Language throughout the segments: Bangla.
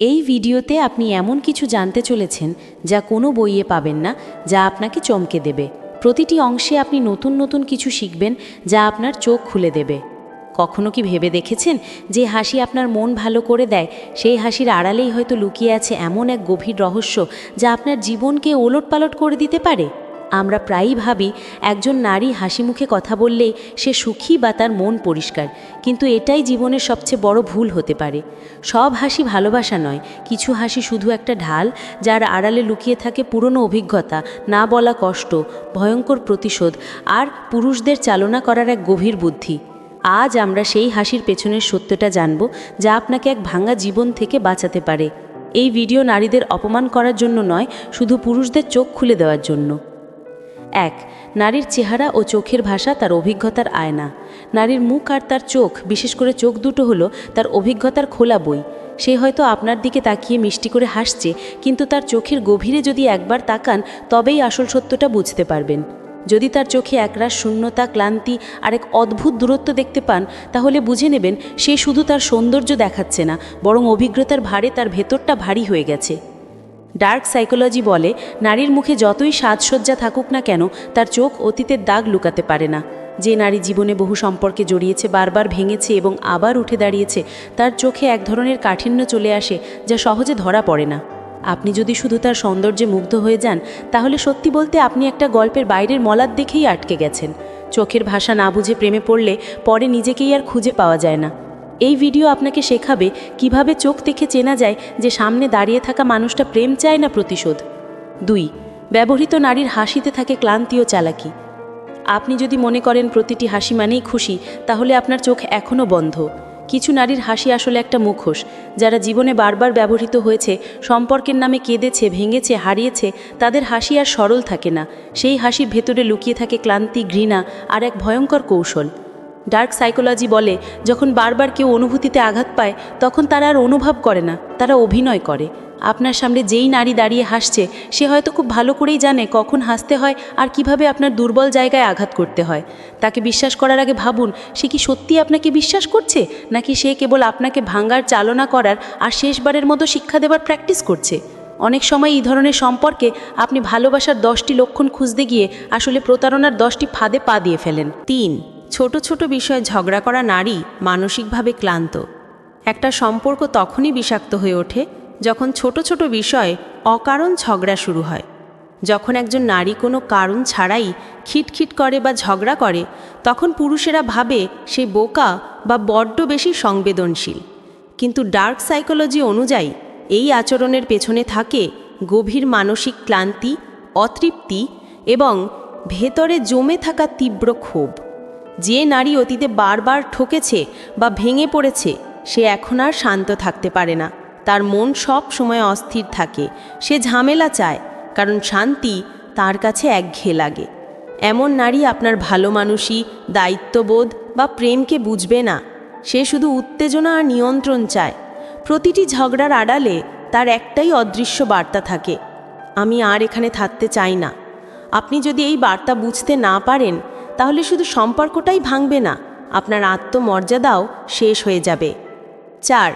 এই ভিডিওতে আপনি এমন কিছু জানতে চলেছেন যা কোনো বইয়ে পাবেন না, যা আপনাকে চমকে দেবে। প্রতিটি অংশে আপনি নতুন নতুন কিছু শিখবেন যা আপনার চোখ খুলে দেবে। কখনো কি ভেবে দেখেছেন যে হাসি আপনার মন ভালো করে দেয়? সেই হাসির আড়ালেই হয়তো লুকিয়ে আছে এমন এক গভীর রহস্য যা আপনার জীবনকে ওলটপালট করে দিতে পারে? আমরা প্রায়ই ভাবি, একজন নারী হাসি মুখে কথা বললেই সে সুখী বা তার মন পরিষ্কার। কিন্তু এটাই জীবনের সবচেয়ে বড় ভুল হতে পারে। সব হাসি ভালোবাসা নয়, কিছু হাসি শুধু একটা ঢাল যার আড়ালে লুকিয়ে থাকে পুরনো অভিজ্ঞতা, না বলা কষ্ট, ভয়ঙ্কর প্রতিশোধ আর পুরুষদের চালনা করার এক গভীর বুদ্ধি। আজ আমরা সেই হাসির পেছনের সত্যটা জানব যা আপনাকে এক ভাঙা জীবন থেকে বাঁচাতে পারে। এই ভিডিও নারীদের অপমান করার জন্য নয়, শুধু পুরুষদের চোখ খুলে দেওয়ার জন্য। এক, নারীর চেহারা ও চোখের ভাষা তার অভিজ্ঞতার আয়না। নারীর মুখ আর তার চোখ, বিশেষ করে চোখ দুটো হলো তার অভিজ্ঞতার খোলা বই। সে হয়তো আপনার দিকে তাকিয়ে মিষ্টি করে হাসছে, কিন্তু তার চোখের গভীরে যদি একবার তাকান, তবেই আসল সত্যটা বুঝতে পারবেন। যদি তার চোখে একরাশ শূন্যতা, ক্লান্তি আর এক অদ্ভুত দূরত্ব দেখতে পান, তাহলে বুঝে নেবেন সে শুধু তার সৌন্দর্য দেখাচ্ছে না, বরং অভিজ্ঞতার ভারে তার ভেতরটা ভারী হয়ে গেছে। ডার্ক সাইকোলজি বলে, নারীর মুখে যতই সাজসজ্জা থাকুক না কেন, তার চোখ অতীতের দাগ লুকাতে পারে না। যে নারী জীবনে বহু সম্পর্কে জড়িয়েছে, বারবার ভেঙেছে এবং আবার উঠে দাঁড়িয়েছে, তার চোখে এক ধরনের কাঠিন্য চলে আসে যা সহজে ধরা পড়ে না। আপনি যদি শুধু তার সৌন্দর্যে মুগ্ধ হয়ে যান, তাহলে সত্যি বলতে আপনি একটা গল্পের বাইরের মলার দেখেই আটকে গেছেন। চোখের ভাষা না বুঝে প্রেমে পড়লে পরে নিজেকেই আর খুঁজে পাওয়া যায় না। এই ভিডিও আপনাকে শেখাবে কীভাবে চোখ দেখে চেনা যায় যে সামনে দাঁড়িয়ে থাকা মানুষটা প্রেম চায় না প্রতিশোধ। দুই, ব্যবহৃত নারীর হাসিতে থাকে ক্লান্তি ও চালাকি। আপনি যদি মনে করেন প্রতিটি হাসি মানেই খুশি, তাহলে আপনার চোখ এখনও বন্ধ। কিছু নারীর হাসি আসলে একটা মুখোশ, যারা জীবনে বারবার ব্যবহৃত হয়েছে, সম্পর্কের নামে কেঁদেছে, ভেঙেছে, হারিয়েছে, তাদের হাসি আর সরল থাকে না। সেই হাসির ভেতরে লুকিয়ে থাকে ক্লান্তি, ঘৃণা আর এক ভয়ঙ্কর কৌশল। ডার্ক সাইকোলজি বলে, যখন বারবার কেউ অনুভূতিতে আঘাত পায়, তখন তারা আর অনুভব করে না, তারা অভিনয় করে। আপনার সামনে যেই নারী দাঁড়িয়ে হাসছে, সে হয়তো খুব ভালো করেই জানে কখন হাসতে হয় আর কীভাবে আপনার দুর্বল জায়গায় আঘাত করতে হয়। তাকে বিশ্বাস করার আগে ভাবুন, সে কি সত্যি আপনাকে বিশ্বাস করছে? নাকি সে কেবল আপনাকে ভাঙ্গার চালনা করার আর শেষবারের মতো শিক্ষা দেওয়ার প্র্যাকটিস করছে? অনেক সময় এই ধরনের সম্পর্কে আপনি ভালোবাসার দশটি লক্ষণ খুঁজতে গিয়ে আসলে প্রতারণার দশটি ফাঁদে পা দিয়ে ফেলেন। তিন ছোট ছোট বিষয়ে ঝগড়া করা নারী মানসিকভাবে ক্লান্ত। একটা সম্পর্ক তখনই বিষাক্ত হয়ে ওঠে যখন ছোট ছোট বিষয়ে অকারণ ঝগড়া শুরু হয়। যখন একজন নারী কোনো কারণ ছাড়াই খিটখিট করে বা ঝগড়া করে, তখন পুরুষেরা ভাবে সে বোকা বা বড্ড বেশি সংবেদনশীল। কিন্তু ডার্ক সাইকোলজি অনুযায়ী এই আচরণের পেছনে থাকে গভীর মানসিক ক্লান্তি, অতৃপ্তি এবং ভেতরে জমে থাকা তীব্র ক্ষোভ। যে নারী অতীতে বারবার ঠকেছে বা ভেঙে পড়েছে, সে এখন আর শান্ত থাকতে পারে না। তার মন সব সময় অস্থির থাকে। সে ঝামেলা চায়, কারণ শান্তি তার কাছে একঘেয়ে লাগে। এমন নারী আপনার ভালো মানুষই, দায়িত্ববোধ বা প্রেমকে বুঝবে না। সে শুধু উত্তেজনা আর নিয়ন্ত্রণ চায়। প্রতিটি ঝগড়ার আড়ালে তার একটাই অদৃশ্য বার্তা থাকে। আমি আর এখানে থাকতে চাই না। আপনি যদি এই বার্তা বুঝতে না পারেন তাহলে শুধু সম্পর্কটাই ভাঙবে না, আপনার আত্মমর্যাদাও শেষ হয়ে যাবে। চার,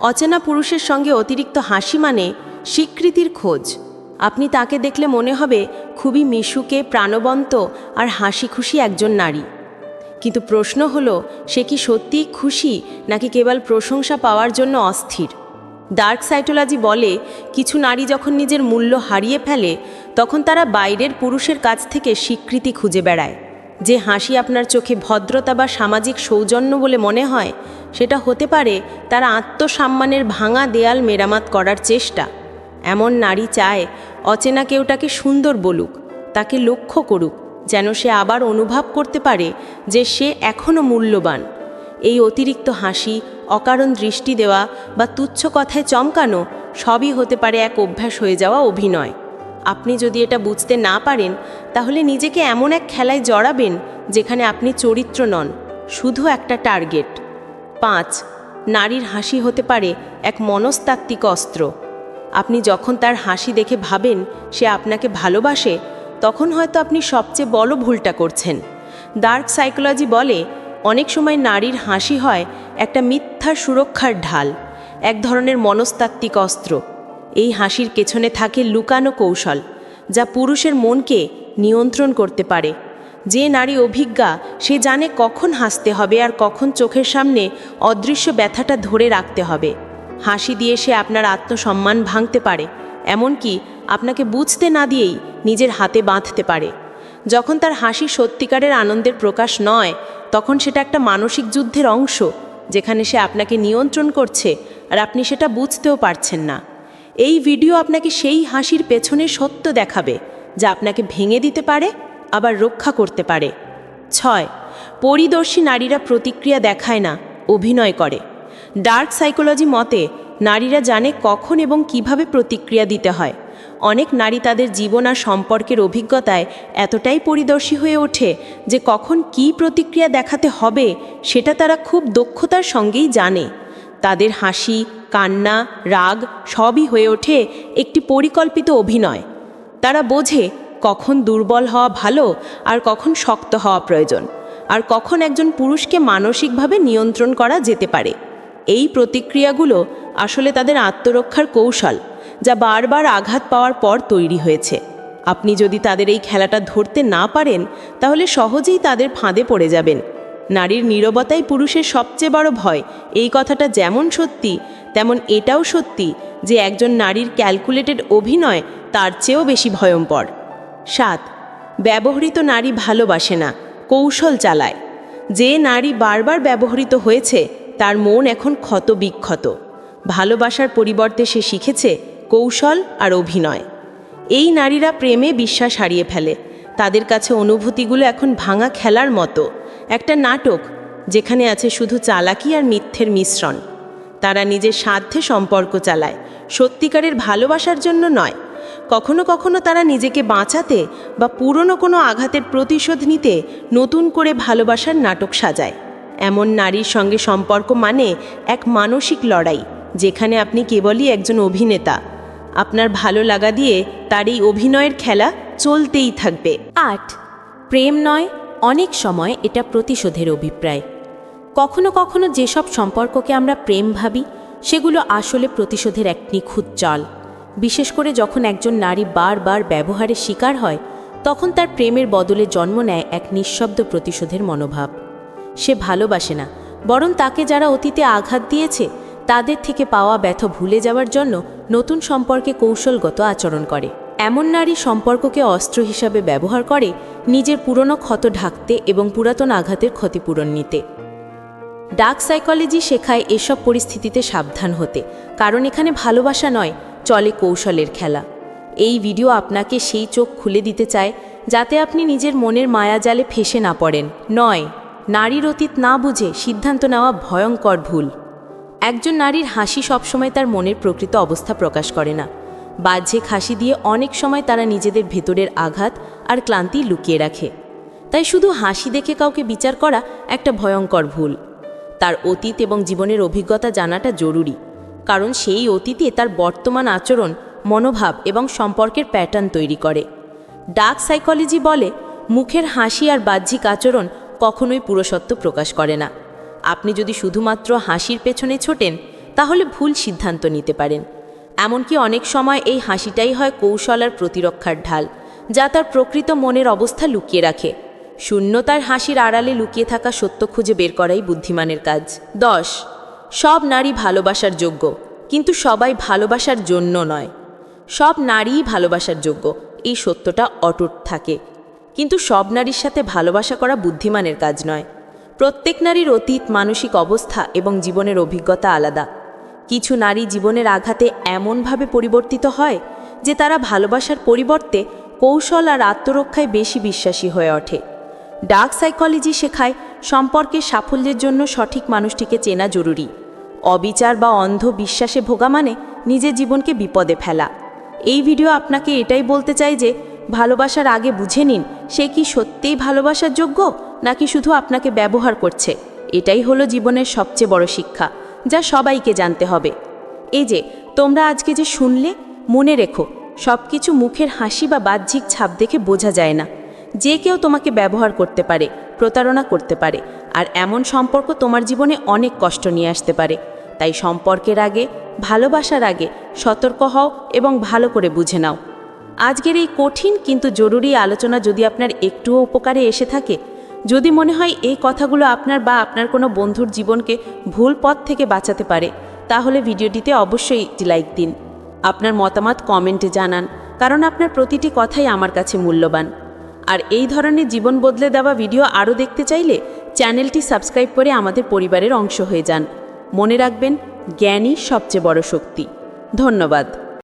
অচেনা পুরুষের সঙ্গে অতিরিক্ত হাসি মানে স্বীকৃতির খোঁজ। আপনি তাকে দেখলে মনে হবে খুবই মিশুকে, প্রাণবন্ত আর হাসি খুশি একজন নারী। কিন্তু প্রশ্ন হলো, সে কি সত্যিই খুশি নাকি কেবল প্রশংসা পাওয়ার জন্য অস্থির? ডার্ক সাইটোলজি বলে, কিছু নারী যখন নিজের মূল্য হারিয়ে ফেলে, তখন তারা বাইরের পুরুষের কাছ থেকে স্বীকৃতি খুঁজে বেড়ায়। যে হাসি আপনার চোখে ভদ্রতা বা সামাজিক সৌজন্য বলে মনে হয়, সেটা হতে পারে তারা আত্মসম্মানের ভাঙা দেয়াল মেরামত করার চেষ্টা। এমন নারী চায়, অচেনা কেউ তাকে সুন্দর বলুক, তাকে লক্ষ্য করুক, যেন সে আবার অনুভব করতে পারে যে সে এখনও মূল্যবান। এই অতিরিক্ত হাসি, অকারণ দৃষ্টি দেওয়া বা তুচ্ছ কথায় চমকানো সবই হতে পারে এক অভ্যাস হয়ে যাওয়া অভিনয়। আপনি যদি এটা বুঝতে না পারেন, তাহলে নিজেকে এমন এক খেলায় জড়াবেন যেখানে আপনি চরিত্র নন, শুধু একটা টার্গেট। পাঁচ, নারীর হাসি হতে পারে এক মনস্তাত্ত্বিক অস্ত্র। আপনি যখন তার হাসি দেখে ভাবেন সে আপনাকে ভালোবাসে, তখন হয়তো আপনি সবচেয়ে বড় ভুলটা করছেন। ডার্ক সাইকোলজি বলে, অনেক সময় নারীর হাসি হয় একটা মিথ্যা সুরক্ষার ঢাল, এক ধরনের মনস্তাত্ত্বিক অস্ত্র। এই হাসির পেছনে থাকে লুকানো কৌশল, যা পুরুষের মনকে নিয়ন্ত্রণ করতে পারে। যে নারী অভিজ্ঞা, সে জানে কখন হাসতে হবে আর কখন চোখের সামনে অদৃশ্য ব্যথাটা ধরে রাখতে হবে। হাসি দিয়ে সে আপনার আত্মসম্মান ভাঙতে পারে, এমনকি আপনাকে বুঝতে না দিয়েই নিজের হাতে বাঁধতে পারে। যখন তার হাসি সত্যিকারের আনন্দের প্রকাশ নয়, তখন সেটা একটা মানসিক যুদ্ধের অংশ, যেখানে সে আপনাকে নিয়ন্ত্রণ করছে আর আপনি সেটা বুঝতেও পারছেন না। এই ভিডিও আপনাকে সেই হাসির পেছনে সত্য দেখাবে, যা আপনাকে ভেঙে দিতে পারে, আবার রক্ষা করতে পারে। ছয়, পরিদর্শী নারীরা প্রতিক্রিয়া দেখায় না, অভিনয় করে। ডার্ক সাইকোলজি মতে, নারীরা জানে কখন এবং কীভাবে প্রতিক্রিয়া দিতে হয়। অনেক নারী তাদের জীবন আর সম্পর্কের অভিজ্ঞতায় এতটাই পরিদর্শী হয়ে ওঠে যে কখন কী প্রতিক্রিয়া দেখাতে হবে, সেটা তারা খুব দক্ষতার সঙ্গেই জানে। তাদের হাসি, কান্না, রাগ সবই হয়ে ওঠে একটি পরিকল্পিত অভিনয়। তারা বোঝে কখন দুর্বল হওয়া ভালো আর কখন শক্ত হওয়া প্রয়োজন আর কখন একজন পুরুষকে মানসিকভাবে নিয়ন্ত্রণ করা যেতে পারে। এই প্রতিক্রিয়াগুলো আসলে তাদের আত্মরক্ষার কৌশল যা বারবার আঘাত পাওয়ার পর তৈরি হয়েছে। আপনি যদি তাদের এই খেলাটা ধরতে না পারেন, তাহলে সহজেই তাদের ফাঁদে পড়ে যাবেন। নারীর নীরবতাই পুরুষের সবচেয়ে বড় ভয়। এই কথাটা যেমন সত্যি, তেমন এটাও সত্যি যে একজন নারীর ক্যালকুলেটেড অভিনয় তার চেয়েও বেশি ভয়ঙ্কর। সাত, ব্যবহৃত নারী ভালোবাসে না, কৌশল চালায়। যে নারী বারবার ব্যবহৃত হয়েছে, তার মন এখন ক্ষত বিক্ষত। ভালোবাসার পরিবর্তে সে শিখেছে কৌশল আর অভিনয়। এই নারীরা প্রেমে বিশ্বাস হারিয়ে ফেলে। তাদের কাছে অনুভূতিগুলো এখন ভাঙা খেলার মতো। একটা নাটক যেখানে আছে শুধু চালাকি আর মিথ্যের মিশ্রণ। তারা নিজের স্বার্থে সম্পর্ক চালায়, সত্যিকারের ভালোবাসার জন্য নয়। কখনো কখনো তারা নিজেকে বাঁচাতে বা পুরনো কোনো আঘাতের প্রতিশোধ নিতে নতুন করে ভালোবাসার নাটক সাজায়। এমন নারীর সঙ্গে সম্পর্ক মানে এক মানসিক লড়াই, যেখানে আপনি কেবলই একজন অভিনেতা। আপনার ভালো লাগা দিয়ে তার এই অভিনয়ের খেলা চলতেই থাকবে। আট, প্রেম নয় অনেক সময় এটা প্রতিশোধের অভিপ্রায়। কখনো কখনো যেসব সম্পর্ককে আমরা প্রেম ভাবি, সেগুলো আসলে প্রতিশোধের এক নিখুঁত চাল। বিশেষ করে যখন একজন নারী বারবার ব্যবহারের শিকার হয়, তখন তার প্রেমের বদলে জন্ম নেয় এক নিঃশব্দ প্রতিশোধের মনোভাব। সে ভালোবাসে না, বরং তাকে যারা অতীতে আঘাত দিয়েছে, তাদের থেকে পাওয়া ব্যথ ভুলে যাওয়ার জন্য নতুন সম্পর্কে কৌশলগত আচরণ করে। এমন নারী সম্পর্ককে অস্ত্র হিসাবে ব্যবহার করে নিজের পুরনো ক্ষত ঢাকতে এবং পুরাতন আঘাতের ক্ষতিপূরণ নিতে। ডার্ক সাইকোলজি শেখায় এসব পরিস্থিতিতে সাবধান হতে, কারণ এখানে ভালোবাসা নয়, চলে কৌশলের খেলা। এই ভিডিও আপনাকে সেই চোখ খুলে দিতে চায়, যাতে আপনি নিজের মনের মায়াজালে ফেসে না পড়েন। নয়, নারীর অতীত না বুঝে সিদ্ধান্ত নেওয়া ভয়ঙ্কর ভুল। একজন নারীর হাসি সবসময় তার মনের প্রকৃত অবস্থা প্রকাশ করে না। বাহ্যিক হাসি দিয়ে অনেক সময় তারা নিজেদের ভেতরের আঘাত আর ক্লান্তি লুকিয়ে রাখে। তাই শুধু হাসি দেখে কাউকে বিচার করা একটা ভয়ঙ্কর ভুল। তার অতীত এবং জীবনের অভিজ্ঞতা জানাটা জরুরি, কারণ সেই অতীতে তার বর্তমান আচরণ, মনোভাব এবং সম্পর্কের প্যাটার্ন তৈরি করে। ডার্ক সাইকোলজি বলে, মুখের হাসি আর বাহ্যিক আচরণ কখনোই পুরুষত্ব প্রকাশ করে না। আপনি যদি শুধুমাত্র হাসির পেছনে ছোটেন, তাহলে ভুল সিদ্ধান্ত নিতে পারেন। এমনকি অনেক সময় এই হাসিটাই হয় কৌশল আর প্রতিরক্ষার ঢাল, যা তার প্রকৃত মনের অবস্থা লুকিয়ে রাখে। শূন্যতার হাসির আড়ালে লুকিয়ে থাকা সত্য খুঁজে বের করাই বুদ্ধিমানের কাজ। দশ, সব নারী ভালোবাসার যোগ্য, কিন্তু সবাই ভালোবাসার জন্য নয়। সব নারীই ভালোবাসার যোগ্য, এই সত্যটা অটুট থাকে। কিন্তু সব নারীর সাথে ভালোবাসা করা বুদ্ধিমানের কাজ নয়। প্রত্যেক নারীর অতীত, মানসিক অবস্থা এবং জীবনের অভিজ্ঞতা আলাদা। কিছু নারী জীবনের আঘাতে এমনভাবে পরিবর্তিত হয় যে তারা ভালোবাসার পরিবর্তে কৌশল আর আত্মরক্ষায় বেশি বিশ্বাসী হয়ে ওঠে। ডার্ক সাইকোলজি শেখায় সম্পর্কের সাফল্যের জন্য সঠিক মানুষটিকে চেনা জরুরি। অবিচার বা অন্ধ বিশ্বাসে ভোগা মানে নিজের জীবনকে বিপদে ফেলা। এই ভিডিও আপনাকে এটাই বলতে চাই যে, ভালোবাসার আগে বুঝে নিন, সে কি সত্যিই ভালোবাসার যোগ্য, নাকি শুধু আপনাকে ব্যবহার করছে? এটাই হলো জীবনের সবচেয়ে বড় শিক্ষা। যা সবাইকে জানতে হবে। এই যে, তোমরা আজকে যে শুনলে, মনে রেখো সব কিছু মুখের হাসি বা বাহ্যিক ছাপ দেখে বোঝা যায় না। যে কেউ তোমাকে ব্যবহার করতে পারে, প্রতারণা করতে পারে, আর এমন সম্পর্ক তোমার জীবনে অনেক কষ্ট নিয়ে আসতে পারে। তাই সম্পর্কের আগে, ভালোবাসার আগে সতর্ক হও এবং ভালো করে বুঝে নাও। আজকের এই কঠিন কিন্তু জরুরি আলোচনা যদি আপনার একটুও উপকারে এসে থাকে যদি মনে হয় এই কথাগুলো আপনার বা আপনার কোনো বন্ধুর জীবনকে ভুল পথ থেকে বাঁচাতে পারে, তাহলে ভিডিওটিতে অবশ্যই লাইক দিন। আপনার মতামত কমেন্টে জানান, কারণ আপনার প্রতিটি কথাই আমার কাছে মূল্যবান। আর এই ধরনের জীবন বদলে দেওয়া ভিডিও আরও দেখতে চাইলে চ্যানেলটি সাবস্ক্রাইব করে আমাদের পরিবারের অংশ হয়ে যান। মনে রাখবেন, জ্ঞানই সবচেয়ে বড় শক্তি। ধন্যবাদ।